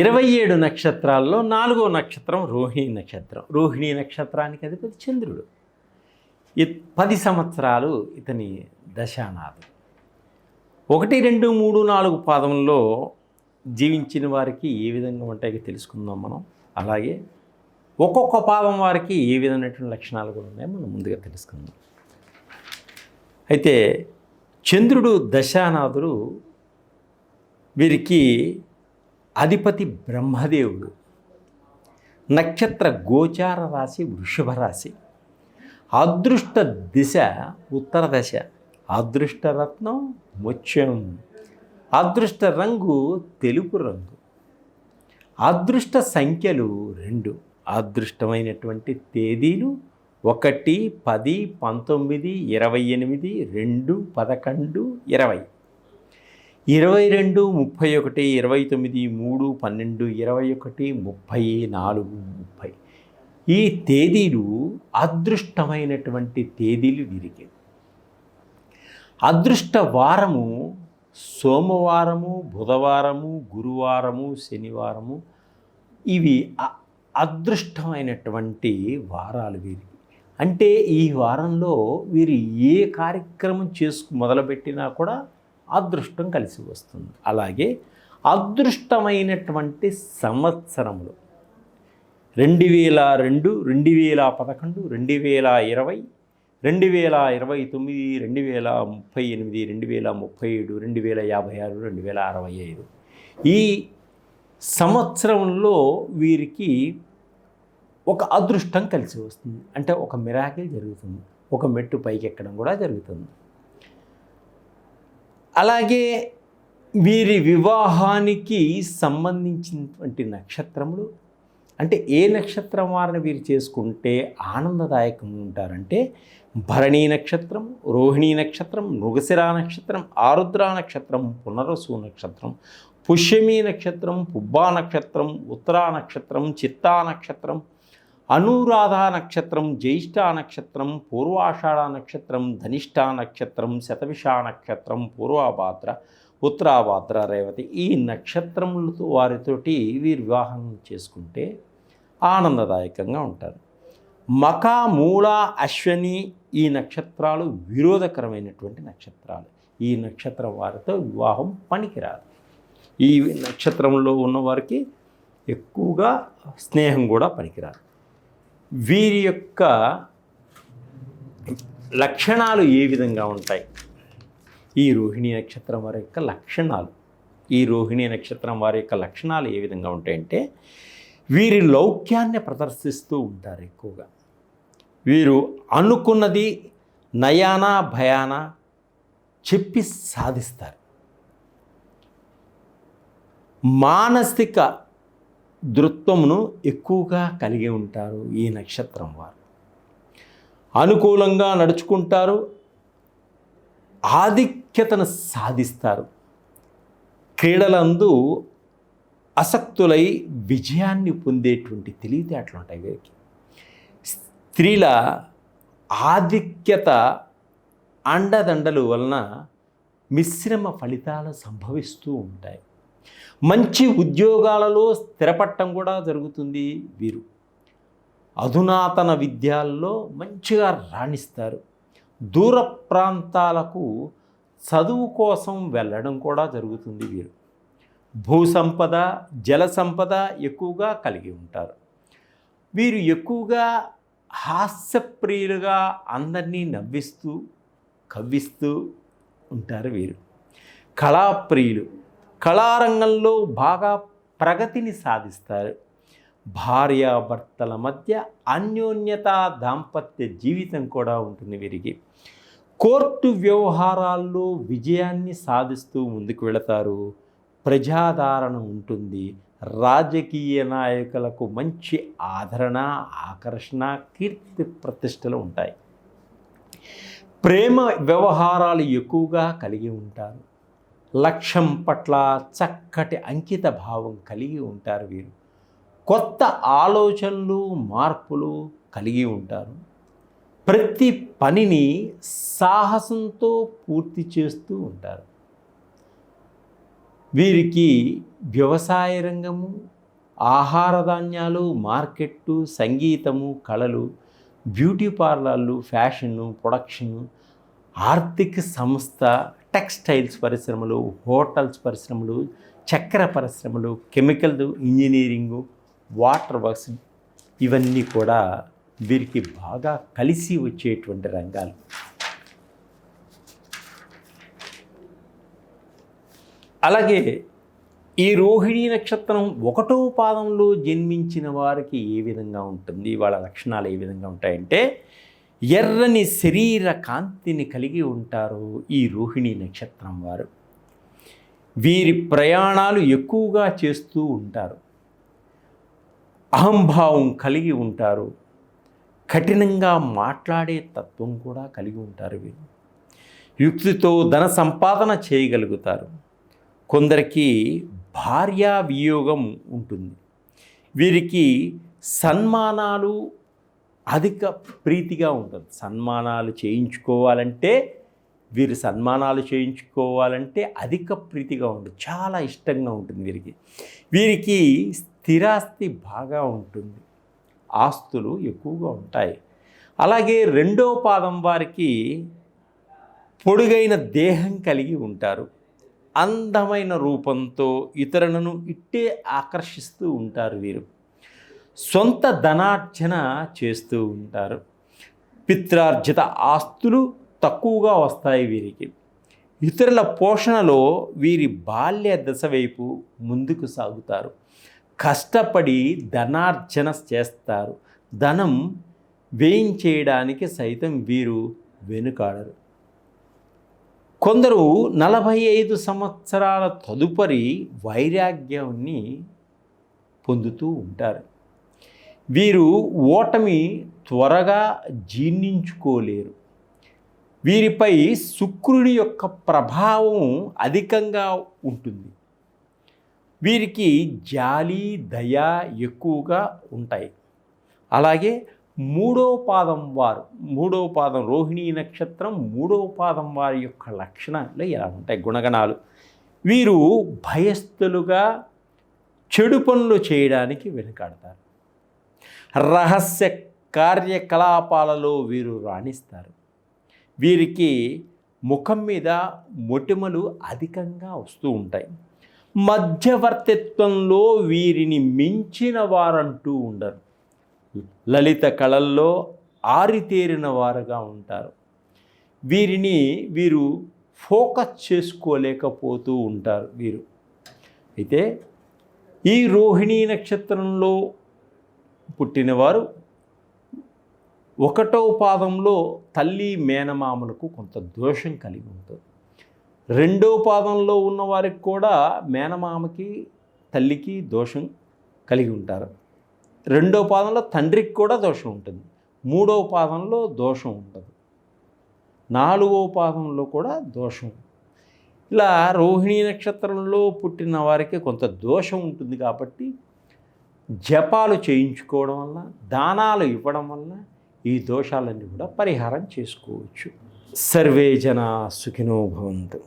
ఇరవై ఏడు నక్షత్రాల్లో నాలుగో నక్షత్రం రోహిణి నక్షత్రం. రోహిణి నక్షత్రానికి అధిపతి చంద్రుడు. పది సంవత్సరాలు ఇతని దశానాథం ఒకటి రెండు మూడు నాలుగు పాదంలో జీవించిన వారికి ఏ విధంగా ఉంటాయో తెలుసుకుందాం మనం. అలాగే ఒక్కొక్క పాదం వారికి ఏ విధమైనటువంటి లక్షణాలు కూడా ఉన్నాయో మనం ముందుగా తెలుసుకుందాం. అయితే చంద్రుడు దశానాథుడు వీరికి అధిపతి బ్రహ్మదేవుడు. నక్షత్ర గోచార రాశి వృషభ రాశి. అదృష్ట దిశ ఉత్తర దశ. అదృష్ట రత్నం ముత్యం అదృష్ట రంగు తెలుపు రంగు. అదృష్ట సంఖ్యలు రెండు. అదృష్టమైనటువంటి తేదీలు ఒకటి పది పంతొమ్మిది ఇరవై ఎనిమిది రెండు పదకొండు ఇరవై. ఇరవై రెండు ముప్పై ఒకటి ఇరవై తొమ్మిది మూడు పన్నెండు ఇరవై ఒకటి ముప్పై నాలుగు ముప్పై. ఈ తేదీలు అదృష్టమైనటువంటి తేదీలు వీరికి. అదృష్ట వారము సోమవారము బుధవారము గురువారము శనివారము ఇవి అ- అదృష్టమైనటువంటి వారాలు వీరికి. అంటే ఈ వారంలో వీరు ఏ కార్యక్రమం చేసుకు మొదలుపెట్టినా కూడా అదృష్టం కలిసి వస్తుంది. అలాగే అదృష్టమైనటువంటి సంవత్సరములు. రెండు వేల రెండు రెండు వేల పదకొండు రెండు వేల ఇరవై రెండు వేల ఇరవై తొమ్మిది రెండు వేల ముప్పై ఎనిమిది రెండు వేల ముప్పై ఏడు రెండు వేల యాభై ఆరు రెండు వేల అరవై ఐదు. ఈ సంవత్సరంలో వీరికి ఒక అదృష్టం కలిసి వస్తుంది. అంటే ఒక మిరాకిల్ జరుగుతుంది. ఒక మెట్టు పైకి ఎక్కడం కూడా జరుగుతుంది. అలాగే వీరి వివాహానికి సంబంధించినటువంటి నక్షత్రములు అంటే ఏ నక్షత్రం వారిని వీరు చేసుకుంటే ఆనందదాయకంగా ఉంటారంటే భరణీ నక్షత్రం రోహిణీ నక్షత్రం మృగశిర నక్షత్రం ఆరుద్ర నక్షత్రం పునరసు నక్షత్రం పుష్యమి నక్షత్రం పుబ్బా నక్షత్రం ఉత్తరా నక్షత్రం చిత్తా నక్షత్రం అనురాధ నక్షత్రం జ్యేష్ఠ నక్షత్రం పూర్వాషాఢ నక్షత్రం ధనిష్ట నక్షత్రం శతవిష నక్షత్రం పూర్వాభాద్ర ఉత్తరాభాద్ర రేవతి ఈ నక్షత్రములతో వారితోటి వీరు వివాహం చేసుకుంటే ఆనందదాయకంగా ఉంటారు. మక మూల అశ్వని ఈ నక్షత్రాలు విరోధకరమైనటువంటి నక్షత్రాలు. ఈ నక్షత్రం వారితో వివాహం పనికిరాదు. ఈ నక్షత్రంలో ఉన్నవారికి ఎక్కువగా స్నేహం కూడా పనికిరాదు. వీరి యొక్క లక్షణాలు ఏ విధంగా ఉంటాయి? ఈ రోహిణి నక్షత్రం వారి యొక్క లక్షణాలు. ఈ రోహిణి నక్షత్రం వారి యొక్క లక్షణాలు ఏ విధంగా ఉంటాయంటే వీరి లౌక్యాన్ని ప్రదర్శిస్తూ ఉంటారు ఎక్కువగా. వీరు అనుకున్నది నయాన భయాన చెప్పి సాధిస్తారు. మానసిక దృత్వమును ఎక్కువగా కలిగి ఉంటారు ఈ నక్షత్రం వారు. అనుకూలంగా నడుచుకుంటారు ఆధిక్యతను సాధిస్తారు. క్రీడలందు అసక్తులై విజయాన్ని పొందేటువంటి తెలివితేటలు ఉంటాయి వీరికి. స్త్రీల ఆధిక్యత అండదండలు వలన మిశ్రమ ఫలితాలు సంభవిస్తూ ఉంటాయి. మంచి ఉద్యోగాలలో స్థిరపడటం కూడా జరుగుతుంది వీరు. అధునాతన విద్యాల్లో మంచిగా రాణిస్తారు. దూర ప్రాంతాలకు చదువు కోసం వెళ్ళడం కూడా జరుగుతుంది వీరు. భూ సంపద జల సంపద ఎక్కువగా కలిగి ఉంటారు. వీరు ఎక్కువగా హాస్యప్రియులుగా అందరినీ నవ్విస్తూ కవ్విస్తూ ఉంటారు వీరు. కళాప్రియులు కళారంగంలో బాగా ప్రగతిని సాధిస్తారు. భార్యాభర్తల మధ్య అన్యోన్యత దాంపత్య జీవితం కూడా ఉంటుంది వీరికి. కోర్టు వ్యవహారాల్లో విజయాన్ని సాధిస్తూ ముందుకు వెళతారు. ప్రజాదరణ ఉంటుంది. రాజకీయ నాయకులకు మంచి ఆదరణ ఆకర్షణ కీర్తి ప్రతిష్టలు ఉంటాయి. ప్రేమ వ్యవహారాలు ఎక్కువగా కలిగి ఉంటారు. లక్ష్యం పట్ల చక్కటి అంకిత భావం కలిగి ఉంటారు వీరు. కొత్త ఆలోచనలు మార్పులు కలిగి ఉంటారు. ప్రతి పనిని సాహసంతో పూర్తి చేస్తూ ఉంటారు. వీరికి వ్యవసాయ రంగము ఆహార ధాన్యాలు మార్కెట్టు సంగీతము కళలు బ్యూటీ పార్లర్లు ఫ్యాషను ప్రొడక్షను ఆర్థిక సంస్థ టెక్స్టైల్స్ పరిశ్రమలు హోటల్స్ పరిశ్రమలు చక్కెర పరిశ్రమలు కెమికల్ ఇంజనీరింగు వాటర్ వర్క్స్ ఇవన్నీ కూడా వీరికి బాగా కలిసి వచ్చేటువంటి రంగాలు. అలాగే ఈ రోహిణీ నక్షత్రం ఒకటో పాదంలో జన్మించిన వారికి ఏ విధంగా ఉంటుంది? వాళ్ళ లక్షణాలు ఏ విధంగా ఉంటాయంటే ఎర్రని శరీర కాంతిని కలిగి ఉంటారు ఈ రోహిణి నక్షత్రం వారు. వీరి ప్రయాణాలు ఎక్కువగా చేస్తూ ఉంటారు. అహంభావం కలిగి ఉంటారు. కఠినంగా మాట్లాడే తత్వం కూడా కలిగి ఉంటారు వీరు. యుక్తితో ధన సంపాదన చేయగలుగుతారు. కొందరికి భార్యా వియోగం ఉంటుంది. వీరికి సన్మానాలు అధిక ప్రీతిగా ఉంటుంది. సన్మానాలు చేయించుకోవాలంటే వీరు సన్మానాలు చేయించుకోవాలంటే అధిక ప్రీతిగా ఉంటుంది. చాలా ఇష్టంగా ఉంటుంది వీరికి. వీరికి స్థిరాస్తి బాగా ఉంటుంది. ఆస్తులు ఎక్కువగా ఉంటాయి. అలాగే రెండో పాదం వారికి పొడుగైన దేహం కలిగి ఉంటారు. అందమైన రూపంతో ఇతరులను ఇట్టే ఆకర్షిస్తూ ఉంటారు వీరు. సొంత ధనార్జన చేస్తూ ఉంటారు. పిత్రార్జిత ఆస్తులు తక్కువగా వస్తాయి వీరికి. ఇతరుల పోషణలో వీరి బాల్య దశ వైపు ముందుకు సాగుతారు. కష్టపడి ధనార్జన చేస్తారు. ధనం వేయించేయడానికి సైతం వీరు వెనుకాడరు. కొందరు నలభై ఐదు సంవత్సరాల తదుపరి వైరాగ్యాన్ని పొందుతూ ఉంటారు. వీరు ఓటమి త్వరగా జీర్ణించుకోలేరు. వీరిపై శుక్రుని యొక్క ప్రభావం అధికంగా ఉంటుంది. వీరికి జాలి దయ ఎక్కువగా ఉంటాయి. అలాగే మూడో పాదం వారు మూడో పాదం రోహిణీ నక్షత్రం మూడో పాదం వారి యొక్క లక్షణాలు ఎలా ఉంటాయి? గుణగణాలు. వీరు భయస్థులుగా చెడు పనులు చేయడానికి వెనుకాడతారు. రహస్య కార్యకలాపాలలో వీరు రాణిస్తారు. వీరికి ముఖం మీద మొటిమలు అధికంగా వస్తూ ఉంటాయి. మధ్యవర్తిత్వంలో వీరిని మించిన వారంటూ ఉండరు. లలిత కళల్లో ఆరితేరిన వారుగా ఉంటారు. వీరిని వీరు ఫోకస్ చేసుకోలేకపోతూ ఉంటారు వీరు. అయితే ఈ రోహిణీ నక్షత్రంలో పుట్టినవారు ఒకటో పాదంలో తల్లి మేనమామలకు కొంత దోషం కలిగి ఉంటుంది. రెండో పాదంలో ఉన్న వారికి కూడా మేనమామకి తల్లికి దోషం కలిగి ఉంటారు. రెండో పాదంలో తండ్రికి కూడా దోషం ఉంటుంది. మూడో పాదంలో దోషం ఉండదు నాలుగో పాదంలో కూడా దోషం. ఇలా రోహిణీ నక్షత్రంలో పుట్టిన వారికి కొంత దోషం ఉంటుంది కాబట్టి జపాలు చేయించుకోవడం వల్ల దానాలు ఇవ్వడం వల్ల ఈ దోషాలన్నీ కూడా పరిహారం చేసుకోవచ్చు. సర్వే జన సుఖినో భవంతు.